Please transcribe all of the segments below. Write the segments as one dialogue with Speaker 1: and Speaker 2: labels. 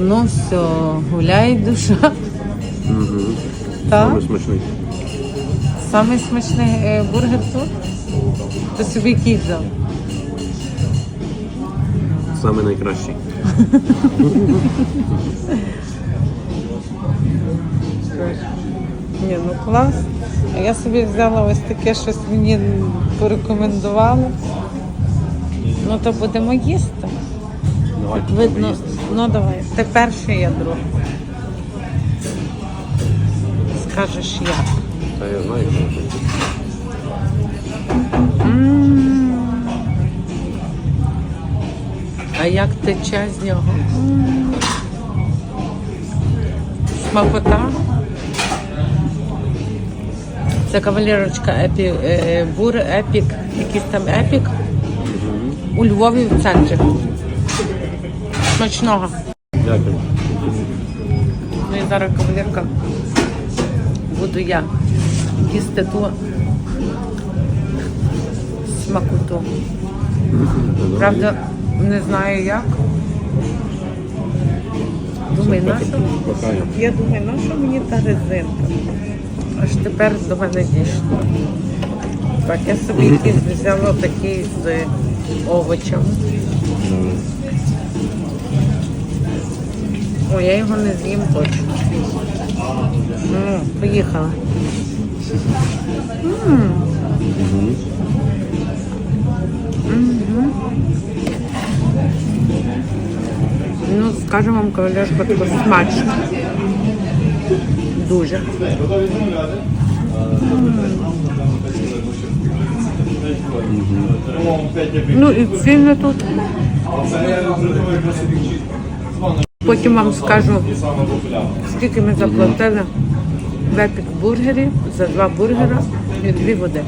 Speaker 1: Ну все, гуляє душа.
Speaker 2: Угу.
Speaker 1: Так?
Speaker 2: Саме смачний.
Speaker 1: Самий смачний е, бургер тут. Ти собі який взяв?
Speaker 2: Саме найкращий.
Speaker 1: Ні, ну клас. А я собі взяла ось таке щось мені порекомендували. Ну то будемо їсти.
Speaker 2: Давай.
Speaker 1: Видно. Ну давай. Ти перший, я другий. Скажеш як.
Speaker 2: Та я знаю, що.
Speaker 1: М. А як тече з нього? М. Смакота. Це кавалерочка епі, е, бур, епік, якийсь там епік. У Львові в центрі. Смачного.
Speaker 2: Дякую.
Speaker 1: Ну і зараз кавалерка. Буду я їсти ту смакоту. Правда, не знаю як. Думаю, на що? Я думаю, на що мені та резинка? Аж тепер до мене дійшло. Так, я собі якийсь взяла такий з овочем. О, я його не з'їм точно. Ну, поїхала. Ну, скажу вам, кавалерка, тако смачно. Дуже. Ну і ціни тут. Потім вам скажу, скільки ми заплатили в епік бургері за два бургера і дві води.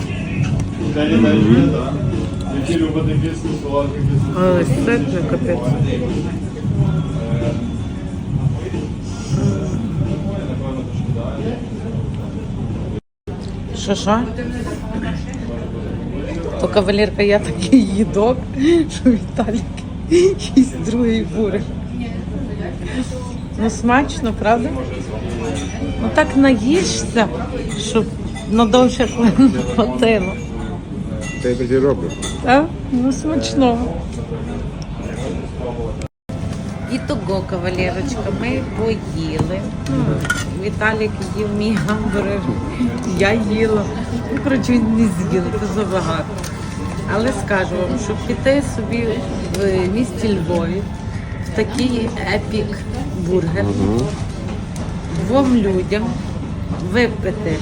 Speaker 1: Але ситно капець. Що що? То кавалерка, я такий їдок, що Віталік їсть другий бургер. Ну смачно, правда? Ну так наїшся, щоб на довше хвилин хватило.
Speaker 2: Та я так і роблю.
Speaker 1: Так? Ну смачного. І того, кавалерочка, ми поїли. Віталік їв мій гамбургер, я їла. Ну, коротше, він не з'їли, це забагато. Але скажу вам, щоб піти собі в місті Львові такий епік бургер двом людям випити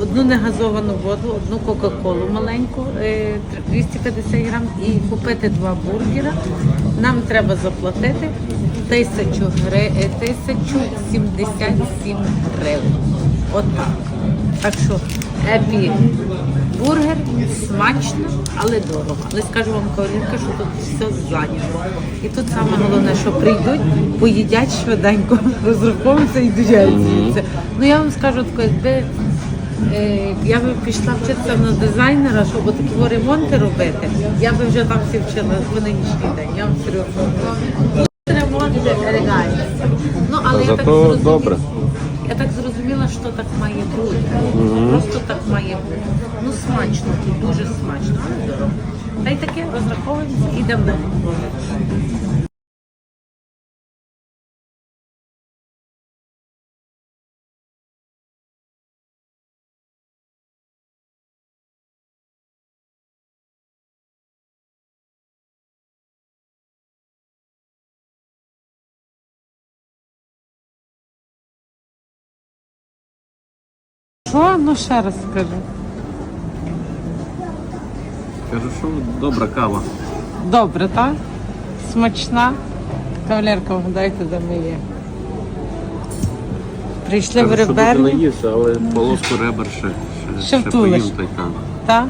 Speaker 1: одну негазовану воду, одну Кока-Колу маленьку, е, 250 грам, і купити два бургера. Нам треба заплатити тисячу гри, е, 1077 гривень. Отак. Так що епі бургер смачно, але дорого. Але скажу вам, Каролінка, що тут все зайнято. І тут саме головне, що прийдуть, поїдять швиденько, розраховуються і звідси. Ну я вам скажу таке, якби е, я би пішла вчитися на дизайнера, щоб такі ремонти робити, я би вже там всі вчила в нинішній день. Я вам серйозно. Тут ремонти реальні. Ну, але я так
Speaker 2: Зато
Speaker 1: зрозуміла- так має бути. Просто так має бути. Ну смачно, дуже смачно. Та й таке розраховуємо і йдемо Що? Ну ще раз скажи.
Speaker 2: Кажу, що добра кава.
Speaker 1: Добре, так? Смачна. Кавалерка, вгадайте, де ми є. Прийшли в реберні.
Speaker 2: наївся, але полоску ребер ще, ще,
Speaker 1: Ще втулиш.
Speaker 2: поїм, та й там.
Speaker 1: Так?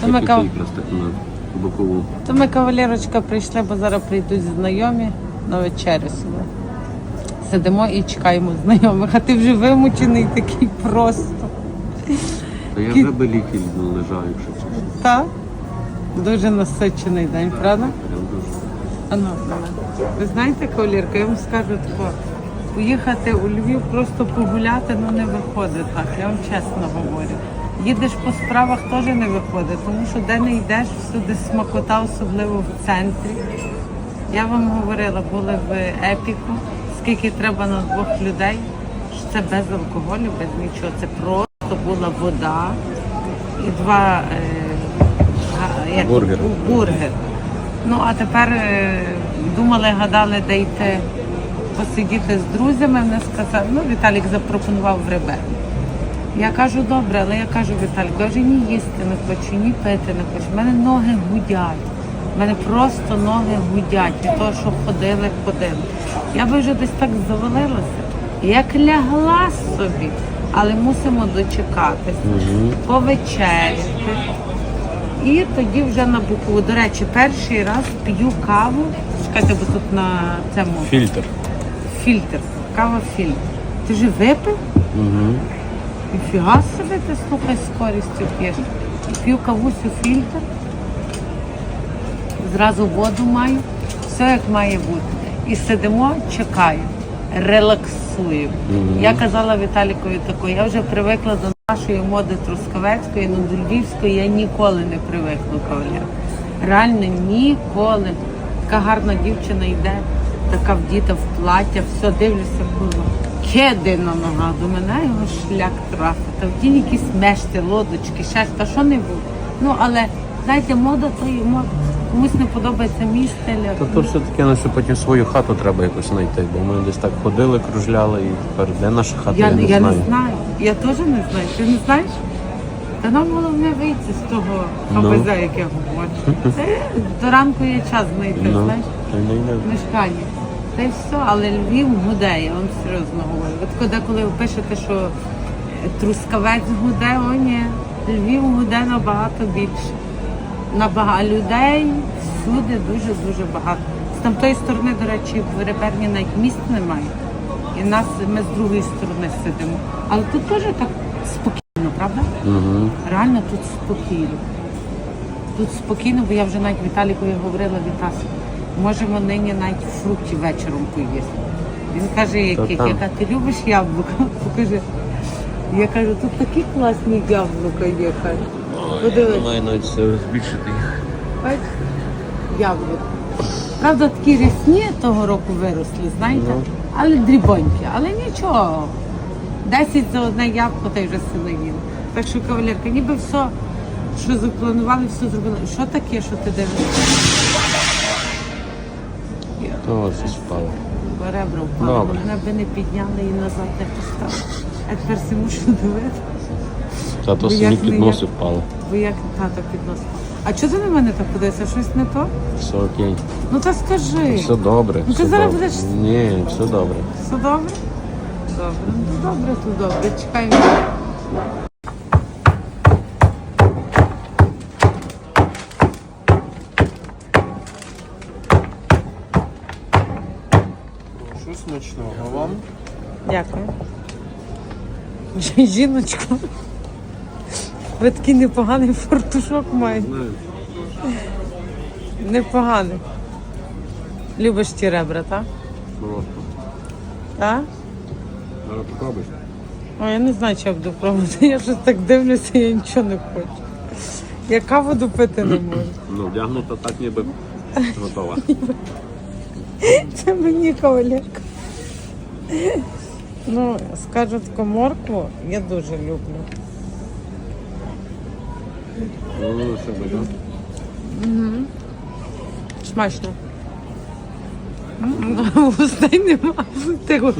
Speaker 1: То ми, кав...
Speaker 2: якраз так на бокову.
Speaker 1: То ми кавалерочка прийшли, бо зараз прийдуть знайомі на вечерю сюди. Сидимо і чекаємо знайомих, а ти вже вимучений такий просто.
Speaker 2: Та я вже би ліки лежав, якщо чесно.
Speaker 1: Так? Дуже насичений день, правда?
Speaker 2: Прям дуже.
Speaker 1: А ну. Ви знаєте, кавалерка, я вам скажу тако, поїхати у Львів просто погуляти, ну не виходить так, я вам чесно говорю. Їдеш по справах теж не виходить, тому що де не йдеш, всюди смакота, особливо в центрі. Я вам говорила, були в епіку, скільки треба на двох людей, що це без алкоголю, без нічого. Це просто була вода і два е, як,
Speaker 2: Бургери.
Speaker 1: бургер. Ну а тепер е, думали, гадали, де йти посидіти з друзями. Вони сказали, ну Віталік запропонував в ребе. Я кажу, добре, але я кажу, Віталік, я вже ні їсти не хочу, ні пити не хочу. У мене ноги гудять. У мене просто ноги гудять від того, що ходили, ходили. Я би вже десь так завалилася. Як лягла собі, але мусимо дочекатися, повечеряти. І тоді вже на букву. До речі, перший раз п'ю каву. Чекайте, бо тут на цьому
Speaker 2: Фільтр.
Speaker 1: фільтр. Кава фільтр. Ти вже випив?
Speaker 2: Угу.
Speaker 1: Ніфіга собі ти слухай з користю п'єш. П'ю кавусю фільтр. Зразу воду маю. Все як має бути. І сидимо, чекаю, релаксуємо. Я казала Віталікові тако, я вже привикла до нашої моди трускавецької, ну до львівської я ніколи не привикну кавалер. Реально ніколи. Така гарна дівчина йде, така вдіта в плаття, все дивлюся, було. Кеди на ногах, до мене його шлях трафить. Та втім якісь мешти, лодочки, щось, та що не буде. Ну але знаєте, мода то є мода. Комусь не подобається мій стиль.
Speaker 2: Та то все таке, ну, що потім свою хату треба якось знайти, бо ми десь так ходили, кружляли і тепер де наша хата,
Speaker 1: Я,
Speaker 2: я, не
Speaker 1: я
Speaker 2: знаю.
Speaker 1: не знаю. Я теж не знаю. Ти не знаєш? Та нам головне вийти з того
Speaker 2: Ну.
Speaker 1: ХПЗ, як я говорю. Це до ранку є час знайти,
Speaker 2: Ну,
Speaker 1: знаєш, мешкання. Та й все, але Львів гуде, я вам серйозно говорю. От коли, коли ви пишете, що Трускавець гуде, о ні, Львів гуде набагато більше. Набагато людей всюди дуже-дуже багато. З тамтої сторони, до речі, в реперні навіть міст немає. І нас ми з другої сторони сидимо. Але тут теж так спокійно, правда?
Speaker 2: Угу.
Speaker 1: Реально тут спокійно. Тут спокійно, бо я вже навіть Віталікові говорила Вітас. Можемо нині навіть фруктів вечором поїсти. Він каже, яких?
Speaker 2: там.
Speaker 1: Я кажу, ти любиш яблука? Покажи. Я кажу, тут такі класні яблука є. Кажу. Подивись.
Speaker 2: Маю навіть збільшити їх.
Speaker 1: Бач, яблук. Правда, такі рясні того року виросли, знаєте,
Speaker 2: Ну.
Speaker 1: але дрібонькі, але нічого. Десять за одне яблуко та й вже силовіло. Так що, кавалерка, ніби все, що запланували, все зробили. Що таке, що ти дивишся?
Speaker 2: То ось спало.
Speaker 1: Бо ребра впали,
Speaker 2: Добре.
Speaker 1: мене би не підняли і назад не поставили. А тепер всі мушу дивитися,
Speaker 2: Та то
Speaker 1: Бо
Speaker 2: самі
Speaker 1: як не
Speaker 2: підноси
Speaker 1: як.
Speaker 2: впали.
Speaker 1: бо як тато підносив. А чого ти на мене так подивишся? Щось не то?
Speaker 2: Все окей.
Speaker 1: Ну та скажи.
Speaker 2: Все добре.
Speaker 1: Ну, ти
Speaker 2: все
Speaker 1: зараз
Speaker 2: добре.
Speaker 1: будеш-
Speaker 2: Ні, все добре.
Speaker 1: Все добре? Добре. Ну добре, то добре. Чекай мене.
Speaker 3: Що смачного вам?
Speaker 1: Дякую. Жіночко. Ви такий непоганий фартушок маєте.
Speaker 2: Знаю.
Speaker 1: Непоганий. Любиш ті ребра, так?
Speaker 2: Просто.
Speaker 1: Так?
Speaker 2: Зараз.
Speaker 1: О, я не знаю, чи я буду пробувати. Я щось так дивлюся, я нічого не хочу. Я каву допити не можу.
Speaker 2: Ну, вдягнута так ніби готова.
Speaker 1: Це мені кавалерка. Ну, скажу таку моркву, я дуже люблю.
Speaker 2: Все буде.
Speaker 1: Смачно. Гостей нема. Тихо.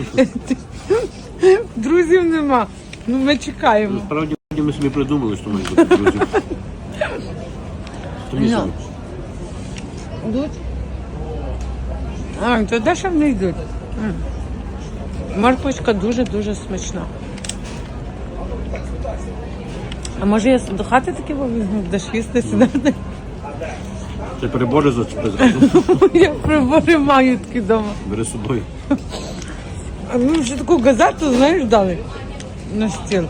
Speaker 1: Друзів нема. Ну ми чекаємо.
Speaker 2: Насправді ми собі придумали, що мають бути друзі. Тобі
Speaker 1: Ну.
Speaker 2: собі.
Speaker 1: Йдуть? А, то де ще вони йдуть? М. Морквочка дуже-дуже смачна. А може я до хати таки візьму, будеш їсти сідати?
Speaker 2: Ти прибори зачепи зразу.
Speaker 1: Я прибори маю такі вдома.
Speaker 2: Бери з собою.
Speaker 1: А ми вже таку газету, знаєш, дали на стіл.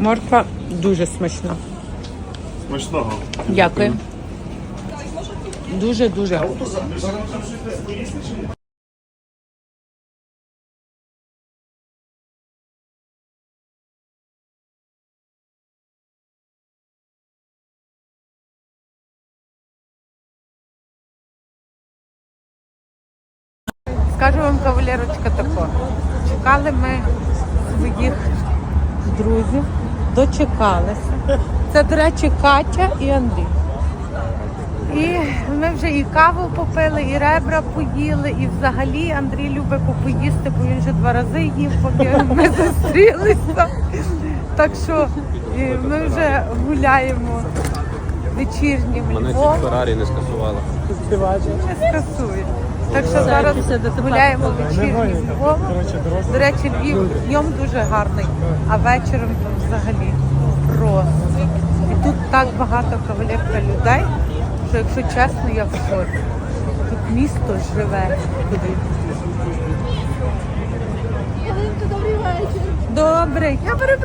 Speaker 1: Морква дуже смачна.
Speaker 3: Смачного.
Speaker 1: Дякую. Дуже-дуже. Скажу вам, кавалерочка, тако. Чекали ми своїх друзів, дочекалися. Це, до речі, Катя і Андрій. І ми вже і каву попили, і ребра поїли, і взагалі Андрій любить попоїсти, бо він вже два рази їв, поки ми зустрілися. Так що ми вже гуляємо вечірнім Львовом.
Speaker 2: Феррарі не скасувала.
Speaker 1: Не скасує. Так що зараз гуляємо вечірнім Львовом. До речі, Львів днем дуже гарний, а вечором там взагалі просто. І тут так багато кавалерка людей, що якщо чесно, я в шоці. Тут місто живе.
Speaker 4: Добрий вечір.
Speaker 1: Я беру